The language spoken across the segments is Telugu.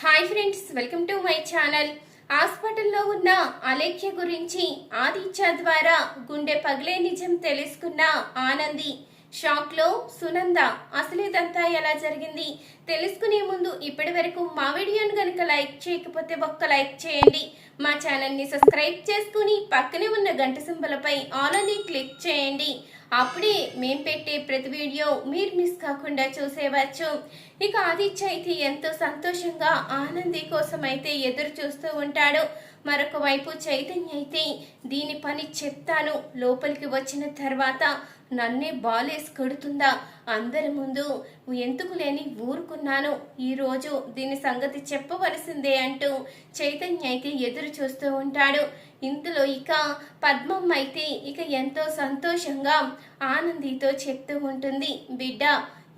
Hi friends welcome to my channel. హాస్పిటల్లో ఉన్న అలేఖ్య గురించి ఆదిత్య ద్వారా గుండె పగిలే నిజం తెలుసుకున్న ఆనంది. షాక్లో సునంద అసలు ఇదంతా ఎలా జరిగింది? తెలుసుకునే ముందు ఇప్పటి వరకు మా వీడియోను కనుక లైక్ చేయకపోతే ఒక్క లైక్ చేయండి. మా ఛానల్ని సబ్స్క్రైబ్ చేసుకుని పక్కనే ఉన్న గంట సింబలపై ఆల్ అని క్లిక్ చేయండి. అప్పుడే మేం పెట్టే ప్రతి వీడియో మీరు మిస్ కాకుండా చూసేవచ్చు ఇక ఆదిత్య అయితే ఎంతో సంతోషంగా ఆనంది కోసం అయితే ఎదురు చూస్తూ ఉంటాడు. మరొక వైపు చైతన్య అయితే దీని పని చెప్తాను. లోపలికి వచ్చిన తర్వాత నన్నే బాలేసి కొడుతుందా? అందరి ముందు ఎందుకు లేని ఊరుకున్నాను? ఈరోజు దీని సంగతి చెప్పవలసిందే అంటూ చైతన్య అయితే ఎదురు చూస్తూ ఉంటాడు. ఇంతలో ఇక పద్మమ్మ అయితే ఇక ఎంతో సంతోషంగా ఆనందితో చెప్తూ ఉంటుంది. బిడ్డ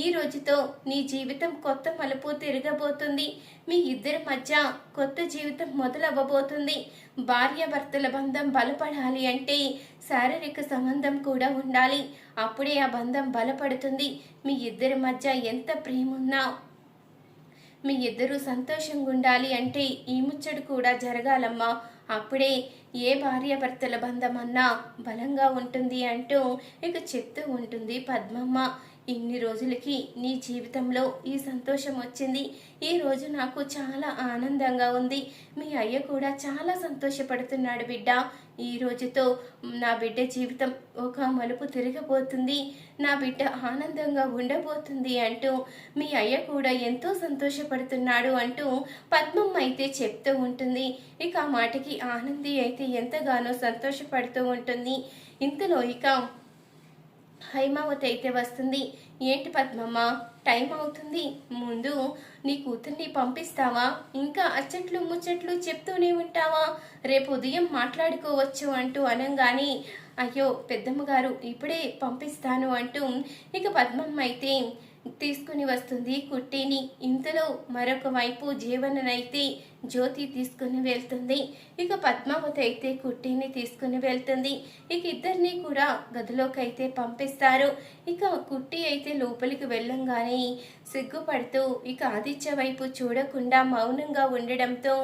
ఈ రోజుతో నీ జీవితం కొత్త మలుపు తిరగబోతుంది. మీ ఇద్దరి మధ్య కొత్త జీవితం మొదలవ్వబోతుంది. భార్యాభర్తల బంధం బలపడాలి అంటే శారీరక సంబంధం కూడా ఉండాలి. అప్పుడే ఆ బంధం బలపడుతుంది. మీ ఇద్దరి మధ్య ఎంత ప్రేమ ఉన్నా మీ ఇద్దరూ సంతోషంగా ఉండాలి అంటే ఈ ముచ్చడు కూడా జరగాలమ్మా. అప్పుడే ఏ భార్యాభర్తల బంధం అన్నా బలంగా ఉంటుంది అంటూ ఇక చెప్తూ ఉంటుంది పద్మమ్మ. ఇన్ని రోజులకి నీ జీవితంలో ఈ సంతోషం వచ్చింది. ఈ రోజు నాకు చాలా ఆనందంగా ఉంది. మీ అయ్య కూడా చాలా సంతోషపడుతున్నాడు బిడ్డ. ఈ రోజుతో నా బిడ్డ జీవితం ఒక మలుపు తిరగబోతుంది. నా బిడ్డ ఆనందంగా ఉండబోతుంది అంటూ మీ అయ్య కూడా ఎంతో సంతోషపడుతున్నాడు అంటూ పద్మమ్మ అయితే చెప్తూ ఉంటుంది. ఇక ఆ మాటకి ఆనంది అయితే ఎంతగానో సంతోషపడుతూ ఉంటుంది. ఇంతలో ఇక హైమావతి అయితే వస్తుంది. ఏంటి పద్మమ్మ? టైం అవుతుంది. ముందు నీ కూతుర్ని పంపిస్తావా? ఇంకా అచ్చట్లు ముచ్చట్లు చెప్తూనే ఉంటావా? రేపు ఉదయం మాట్లాడుకోవచ్చు అంటూ అనంగానే అయ్యో పెద్దమ్మ గారు ఇప్పుడే పంపిస్తాను అంటూ ఇక పద్మమ్మ అయితే తీసుకుని వస్తుంది కుట్టిని. ఇంతలో మరొక వైపు జీవననైతే జ్యోతి తీసుకుని వెళ్తుంది. ఇక పద్మావతి అయితే కుట్టిని తీసుకుని వెళ్తుంది. ఇక ఇద్దరిని కూడా గదిలోకి అయితే పంపిస్తారు. ఇక కుట్టి అయితే లోపలికి వెళ్ళంగానే సిగ్గుపడుతూ ఇక ఆదిత్య వైపు చూడకుండా మౌనంగా ఉండడంతో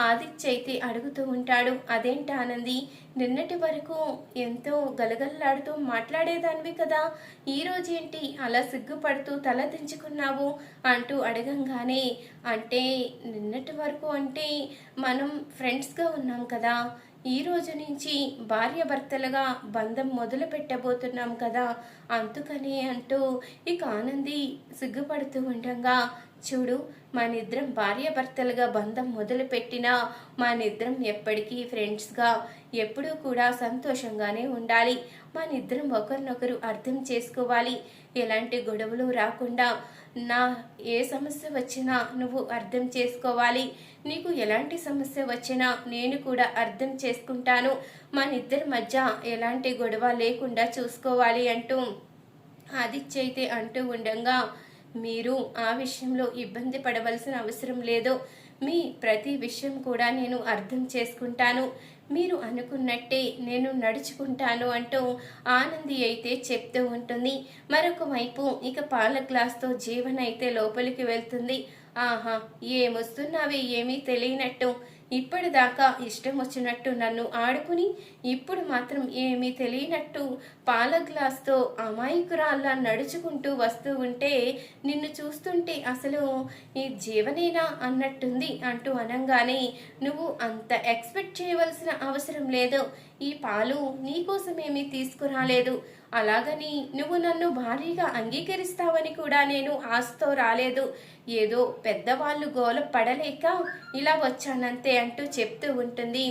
ఆదిత్య అయితే అడుగుతూ ఉంటాడు అదేంటి ఆనంది నిన్నటి వరకు ఎంతో గలగలలాడుతూ మాట్లాడేదానివి కదా ఈ రోజేంటి అలా సిగ్గుపడుతూ తల దించుకున్నావు? అంటూ అడగంగానే అంటే నిన్నటి వరకు అంటే మనం ఫ్రెండ్స్గా ఉన్నాం కదా ఈ రోజు నుంచి భార్య భర్తలుగా బంధం మొదలు పెట్టబోతున్నాం కదా. అందుకని అంటూ ఇక ఆనంది సిగ్గుపడుతూ ఉండగా చూడు మనిద్దరం భార్యాభర్తలుగా బంధం మొదలుపెట్టినా మా మనిద్దరం ఎప్పటికీ ఫ్రెండ్స్గా ఎప్పుడూ కూడా సంతోషంగానే ఉండాలి. మనిద్దరం ఒకరినొకరు అర్థం చేసుకోవాలి. ఎలాంటి గొడవలు రాకుండా నా ఏ సమస్య వచ్చినా నువ్వు అర్థం చేసుకోవాలి. నీకు ఎలాంటి సమస్య వచ్చినా నేను కూడా అర్థం చేసుకుంటాను. మనిద్దరి మధ్య ఎలాంటి గొడవ లేకుండా చూసుకోవాలి అంటూ ఆదిత్య అయితే అంటూ ఉండగా మీరు ఆ విషయంలో ఇబ్బంది పడవలసిన అవసరం లేదు మీ ప్రతి విషయం కూడా నేను అర్థం చేసుకుంటాను. మీరు అనుకున్నట్టే నేను నడుచుకుంటాను అంటూ ఆనంది అయితే చెప్తూ ఉంటుంది. మరొక వైపు ఇక పాల గ్లాస్తో జీవన అయితే లోపలికి వెళ్తుంది. ఆహా ఏమొస్తున్నావే ఏమీ తెలియనట్టు ఇప్పటిదాకా ఇష్టం వచ్చినట్టు నన్ను ఆడుకుని ఇప్పుడు మాత్రం ఏమీ తెలియనట్టు పాల గ్లాస్తో అమాయకురాల్లా నడుచుకుంటూ వస్తూ ఉంటే నిన్ను చూస్తుంటే అసలు ఈ జీవనేనా అన్నట్టుంది అంటూ అనంగానే నువ్వు అంత ఎక్స్పెక్ట్ చేయవలసిన అవసరం లేదు. ఈ పాలు నీకోసమేమీ తీసుకురాలేదు. అలాగని నువ్వు నన్ను భారీగా అంగీకరిస్తావని కూడా నేను ఆశతో రాలేదు. ఏదో పెద్దవాళ్ళు గోల పడలేక ఇలా వచ్చానంతే అంటూ చెప్తూ ఉంటుంది.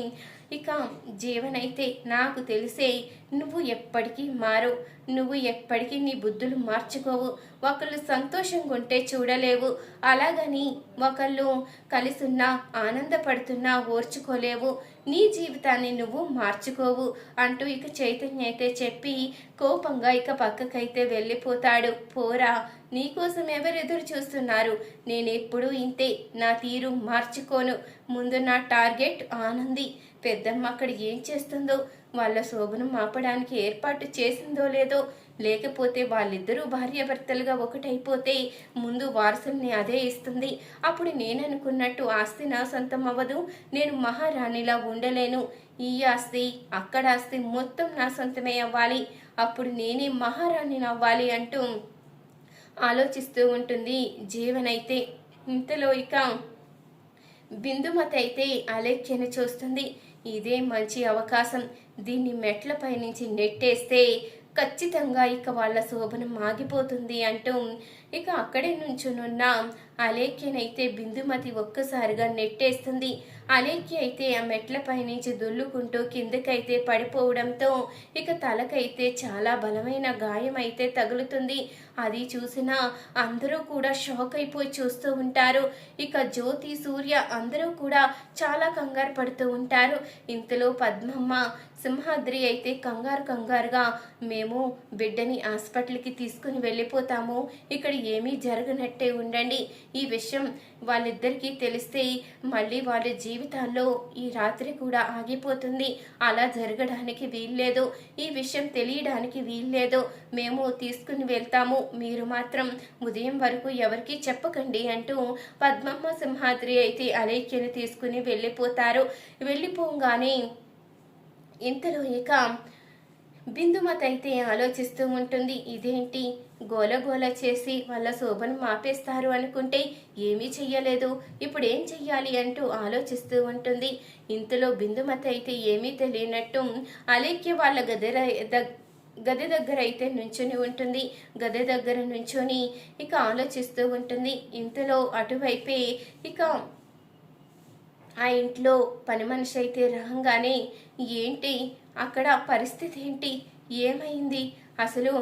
ఇక జీవనైతే నాకు తెలిసే నువ్వు ఎప్పటికీ మారు నువ్వు ఎప్పటికీ నీ బుద్ధులు మార్చుకోవు. ఒకళ్ళు సంతోషంగా ఉంటే చూడలేవు. అలాగని ఒకళ్ళు కలిసున్నా ఆనందపడుతున్నా ఓర్చుకోలేవు. నీ జీవితాన్ని నువ్వు మార్చుకోవు అంటూ ఇక చైతన్య అయితే చెప్పి కోపంగా ఇక పక్కకైతే వెళ్ళిపోతాడు. పోరా నీకోసం ఎవరు ఎదురు చూస్తున్నారు? నేనెప్పుడూ ఇంతే నా తీరు మార్చుకోను. ముందు నా టార్గెట్ ఆనంది. పెద్దమ్మ అక్కడ ఏం చేస్తుందో వాళ్ళ శోభను మాపడానికి ఏర్పాటు చేసిందో లేదో లేకపోతే వాళ్ళిద్దరూ భార్యాభర్తలుగా ఒకటైపోతే ముందు వారసుల్ని అదే ఇస్తుంది. అప్పుడు నేను అనుకున్నట్టు ఆస్తి నా సొంతం అవ్వదు నేను మహారాణిలా ఉండలేను. ఈ ఆస్తి అక్కడ ఆస్తి మొత్తం నా సొంతమే అవ్వాలి. అప్పుడు నేనే మహారాణిని అవ్వాలి అంటూ ఆలోచిస్తూ ఉంటుంది జీవనైతే. ఇంతలో ఇక బిందుమతి అయితే అలేఖ్యను చూస్తుంది. ఇదే మంచి అవకాశం. దీన్ని మెట్లపై నుంచి నెట్టేస్తే ఖచ్చితంగా ఇక వాళ్ళ శోభనం ఆగిపోతుంది అంటూ ఇక అక్కడే నుంచునున్న అలేఖ్యనైతే బిందుమతి ఒక్కసారిగా నెట్టేస్తుంది. అలేఖ్య అయితే ఆ మెట్లపై నుంచి దుల్లుకుంటూ కిందకైతే పడిపోవడంతో ఇక తలకైతే చాలా బలమైన గాయం అయితే తగులుతుంది. అది చూసిన అందరూ కూడా షాక్ అయిపోయి చూస్తూ ఉంటారు. ఇక జ్యోతి సూర్య అందరూ కూడా చాలా కంగారు పడుతూ ఉంటారు. ఇంతలో పద్మమ్మ సింహాద్రి అయితే కంగారు కంగారుగా మేము బిడ్డని హాస్పిటల్కి తీసుకుని వెళ్ళిపోతాము. ఇక్కడ ఏమీ జరగనట్టే ఉండండి. ఈ విషయం వాళ్ళిద్దరికీ తెలిస్తే మళ్ళీ వాళ్ళ జీవితాల్లో ఈ రాత్రి కూడా ఆగిపోతుంది. అలా జరగడానికి వీల్లేదు. ఈ విషయం తెలియడానికి వీల్లేదు. మేము తీసుకుని వెళ్తాము. మీరు మాత్రం ఉదయం వరకు ఎవరికీ చెప్పకండి అంటూ పద్మమ్మ సింహాద్రి అయితే అలేఖ్యని తీసుకుని వెళ్ళిపోతారు. వెళ్ళిపోగానే ఇంతలో ఇక బిందుమత అయితే ఆలోచిస్తూ ఉంటుంది ఇదేంటి? గోల గోల చేసి వాళ్ళ శోభను మాపేస్తారు అనుకుంటే ఏమీ చెయ్యలేదు. ఇప్పుడు ఏం చెయ్యాలి? అంటూ ఆలోచిస్తూ ఉంటుంది. ఇంతలో బిందుమత అయితే ఏమీ తెలియనట్టు అలేఖ్య వాళ్ళ గదిర గది దగ్గర అయితే నుంచుని ఉంటుంది. గది దగ్గర నుంచొని ఇక ఆలోచిస్తూ ఉంటుంది. ఇంతలో అటువైపే ఇక ఆ ఇంట్లో పని మనిషి అయితే రాగానే ఏంటి? అక్కడ పరిస్థితి ఏంటి? ఏమైంది? అసలు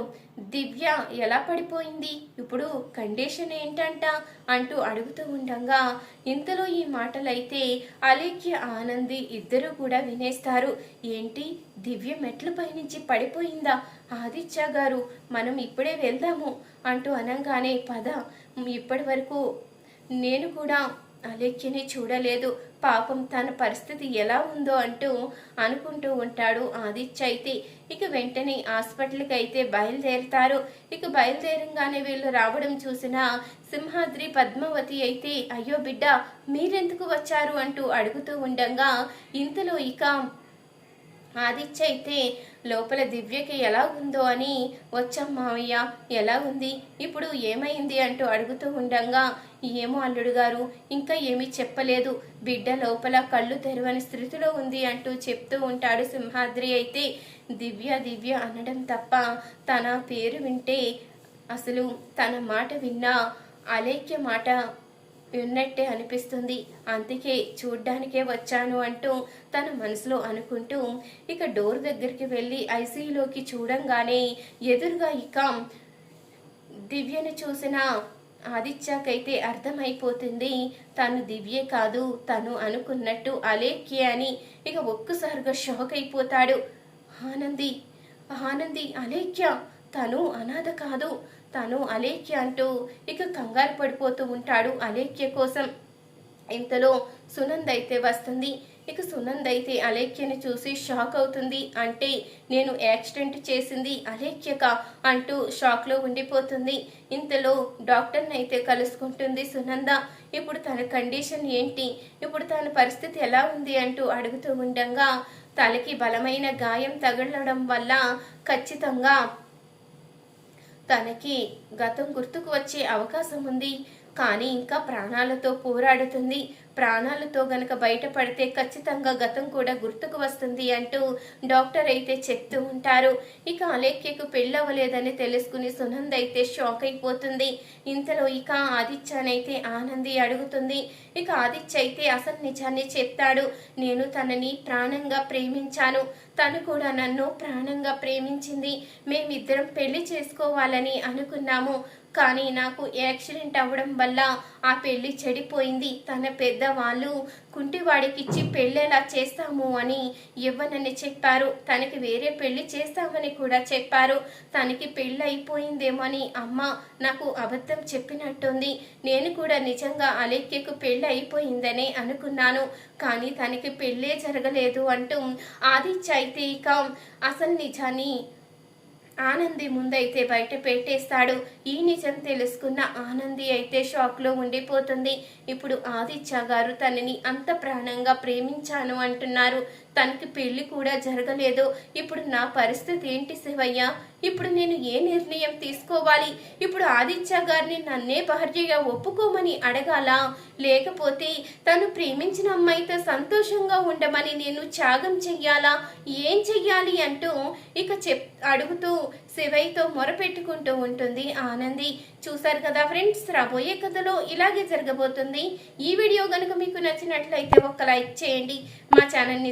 దివ్య ఎలా పడిపోయింది? ఇప్పుడు కండిషన్ ఏంటంట? అంటూ అడుగుతూ ఉండగా ఇంతలో ఈ మాటలైతే అలేఖ్య ఆనంది ఇద్దరు కూడా వినేస్తారు. ఏంటి? దివ్య మెట్లపై నుంచి పడిపోయిందా? ఆదిత్య గారు మనం ఇప్పుడే వెళ్దాము అంటూ అనగానే పద ఇప్పటి వరకు నేను కూడా అలేఖ్యని చూడలేదు. పాపం తన పరిస్థితి ఎలా ఉందో అంటూ అనుకుంటూ ఉంటాడు ఆదిత్య అయితే. ఇక వెంటనే హాస్పిటల్కి అయితే బయలుదేరుతారు. ఇక బయలుదేరంగానే వీళ్ళు రావడం చూసిన సింహాద్రి పద్మావతి అయితే అయ్యో బిడ్డ మీరెందుకు వచ్చారు? అంటూ అడుగుతూ ఉండగా ఇంతలో ఇక ఆదిత్య అయితే లోపల దివ్యకి ఎలా ఉందో అని వచ్చాం మావయ్య ఎలా ఉంది? ఇప్పుడు ఏమైంది? అంటూ అడుగుతూ ఉండగా ఏమో అల్లుడు గారు ఇంకా ఏమీ చెప్పలేదు. బిడ్డ లోపల కళ్ళు తెరవని స్థితిలో ఉంది అంటూ చెప్తూ ఉంటాడు సింహాద్రి. అయితే దివ్య దివ్య అనడం తప్ప తన పేరు వింటే అసలు తన మాట విన్నా అలేఖ్య మాట ఉన్నట్టే అనిపిస్తుంది. అందుకే చూడ్డానికే వచ్చాను అంటూ తన మనసులో అనుకుంటూ ఇక డోర్ దగ్గరికి వెళ్ళి ఐసీయూలోకి చూడంగానే ఎదురుగా ఇక దివ్యను చూసిన ఆదిత్యకైతే అర్థమైపోతుంది. తను దివ్యే కాదు తను అనుకున్నట్టు అలేక్య అని ఇక ఒక్కసారిగా షాక్ అయిపోతాడు. ఆనంది ఆనంది అలేఖ్య తను అనాథ కాదు. తను అలేఖ్య అంటూ ఇక కంగారు పడిపోతూ ఉంటాడు అలేఖ్య కోసం. ఇంతలో సునంద్ అయితే వస్తుంది. ఇక సునంద్ అయితే అలేఖ్యని చూసి షాక్ అవుతుంది. అంటే నేను యాక్సిడెంట్ చేసింది అలేఖ్యక అంటూ షాక్లో ఉండిపోతుంది. ఇంతలో డాక్టర్ని అయితే కలుసుకుంటుంది సునంద. ఇప్పుడు తన కండిషన్ ఏంటి? ఇప్పుడు తన పరిస్థితి ఎలా ఉంది అంటూ అడుగుతూ ఉండగా తలకి బలమైన గాయం తగలడం వల్ల ఖచ్చితంగా తనకి గతం గుర్తుకు వచ్చే అవకాశం ఉంది. కానీ ఇంకా ప్రాణాలతో పోరాడుతుంది. ప్రాణాలతో గనక బయటపడితే ఖచ్చితంగా గతం కూడా గుర్తుకు వస్తుంది అంటూ డాక్టర్ అయితే చెప్తూ ఉంటారు. ఇక అలేఖ్యకు పెళ్ళవలేదని తెలుసుకుని సునంద్ అయితే షాక్ అయిపోతుంది. ఇంతలో ఇక ఆదిత్యనైతే ఆనంది అడుగుతుంది. ఇక ఆదిత్య అయితే అసలు నిజాన్ని చెప్తాడు. నేను తనని ప్రాణంగా ప్రేమించాను. తను కూడా నన్ను ప్రాణంగా ప్రేమించింది. మేమిద్దరం పెళ్ళి చేసుకోవాలని అనుకున్నాము. కానీ నాకు యాక్సిడెంట్ అవ్వడం వల్ల ఆ పెళ్ళి చెడిపోయింది. తన పెద్దవాళ్ళు కుంటివాడికిచ్చి పెళ్ళేలా చేస్తాము అని ఇవ్వనని చెప్పారు. తనకి వేరే పెళ్ళి చేస్తామని కూడా చెప్పారు. తనకి పెళ్ళి అయిపోయిందేమో అని అమ్మ నాకు అబద్ధం చెప్పినట్టుంది. నేను కూడా నిజంగా అలేఖ్యకు పెళ్ళి అయిపోయిందనే అనుకున్నాను. కానీ తనకి పెళ్ళే జరగలేదు అంటూ ఆదిత్య అయితే ఇక అసలు నిజాన్ని ఆనంది ముందైతే బయట పెట్టేస్తాడు. ఈ నిజం తెలుసుకున్న ఆనంది అయితే షాక్లో ఉండిపోతుంది. ఇప్పుడు ఆదిత్య గారు తనని అంత ప్రాణంగా ప్రేమించాను అంటున్నారు. తనకి పెళ్ళి కూడా జరగలేదు. ఇప్పుడు నా పరిస్థితి ఏంటి శివయ్య? ఇప్పుడు నేను ఏ నిర్ణయం తీసుకోవాలి? ఇప్పుడు ఆదిత్య గారిని నన్నే భార్యగా ఒప్పుకోమని అడగాలా? లేకపోతే తను ప్రేమించిన అమ్మాయితో సంతోషంగా ఉండమని నేను త్యాగం చెయ్యాలా? ఏం చెయ్యాలి అంటూ ఇక చెప్ అడుగుతూ శివయ్యతో మొరపెట్టుకుంటూ ఉంటుంది ఆనంది. చూశారు కదా ఫ్రెండ్స్ రాబోయే కథలో ఇలాగే జరగబోతుంది. ఈ వీడియో కనుక మీకు నచ్చినట్లయితే ఒక లైక్ చేయండి. మా ఛానల్ని